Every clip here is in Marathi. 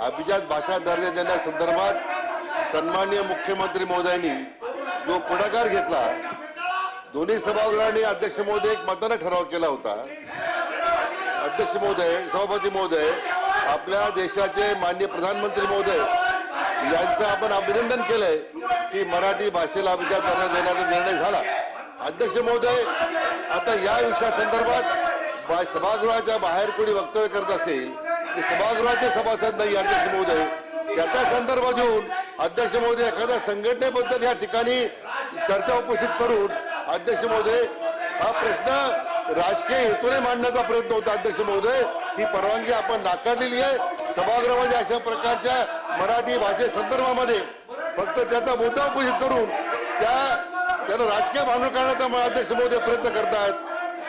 अभिजात भाषा दर्जा देण्यासंदर्भात सन्माननीय मुख्यमंत्री महोदयांनी जो पुढाकार घेतला दोन्ही सभागृहांनी अध्यक्ष महोदय एक मताने ठराव केला होता. अध्यक्ष महोदय सभापती महोदय आपल्या देशाचे माननीय प्रधानमंत्री महोदय यांचं आपण अभिनंदन केलंय की मराठी भाषेला अभिजात दर्जा देण्याचा निर्णय झाला. अध्यक्ष महोदय आता या विषयासंदर्भात सभागृहाच्या बाहेर कोणी वक्तव्य करत असेल सभागृहाचे सभासद नाही अध्यक्ष महोदय. त्याचा संदर्भ घेऊन अध्यक्ष महोदय एखाद्या संघटनेबद्दल या ठिकाणी चर्चा उपस्थित करून अध्यक्ष महोदय हा प्रश्न राजकीय हेतूने मांडण्याचा प्रयत्न होता अध्यक्ष महोदय. ही परवानगी आपण नाकारलेली आहे. सभागृहामध्ये अशा प्रकारच्या मराठी भाषे संदर्भामध्ये फक्त त्याचा मुद्दा उपस्थित करून त्या त्याला राजकीय भांडण करण्याचा अध्यक्ष महोदय प्रयत्न करतायत.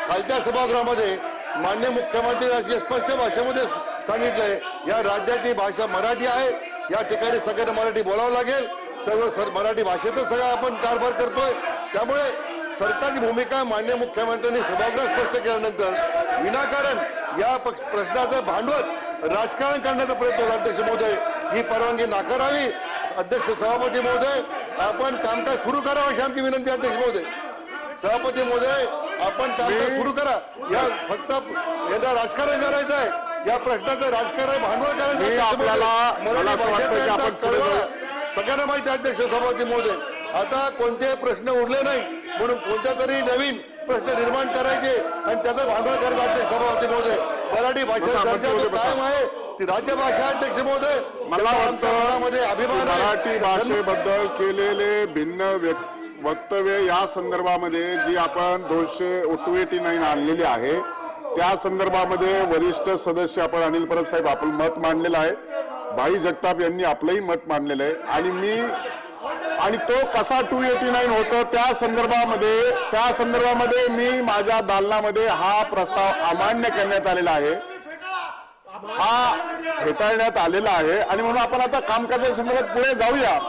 खालच्या सभागृहामध्ये मान्य मुख्यमंत्री अशी स्पष्ट भाषेमध्ये सांगितलंय या राज्याची भाषा मराठी आहे या ठिकाणी सगळ्यांना मराठी बोलावं लागेल. सर्व सर मराठी भाषेतच सगळं आपण कारभार करतोय. त्यामुळे सरकारची भूमिका मान्य मुख्यमंत्र्यांनी सभागृह स्पष्ट केल्यानंतर विनाकारण या प्रश्नाचं भांडवल राजकारण करण्याचा प्रयत्न होता अध्यक्ष महोदय. ही परवानगी नाकारावी. अध्यक्ष सभापती महोदय आपण कामकाज सुरू करावं अशी आमची विनंती अध्यक्ष महोदय. सभापती महोदय आपण कामकाज सुरू करा. या फक्त यांना राजकारण करायचं आहे या प्रश्नाचं राजकारण भांडवल करायचं. आपल्याला-. सगळ्यांना माहिती आहे, अध्यक्ष सभापती महोदय आता कोणते प्रश्न उरले नाही म्हणून कोणत्या तरी नवीन प्रश्न निर्माण करायचे आणि त्याचं भांडवल करायचं अध्यक्ष सभापती महोदय मराठी भाषेचा बसा, दर्जा मंत्री जो बसा. कायम आहे ती राज्यभाषा अध्यक्ष महोदय मला त्याचा आमच्या वाटतं मनामध्ये की अभिमान मराठी भाषेबद्दल केलेले भिन्न वक्तव्य या संदर्भामध्ये जी आपण दोनशे टू एटी नाईन आणलेली आहे त्या संदर्भामध्ये वरिष्ठ सदस्य आपण अनिल परब साहेब आपण मत मांडलेलं आहे. भाई जगताप यांनी आपलंही मत मांडलेलं आहे. आणि मी आणि तो कसा टू एटी नाईन होतो त्या संदर्भामध्ये त्या संदर्भामध्ये मी माझ्या दालनामध्ये हा प्रस्ताव अमान्य करण्यात आलेला आहे. हा फेटाळण्यात आलेला आहे. आणि म्हणून आपण आता कामकाजाच्या संदर्भात पुढे जाऊया.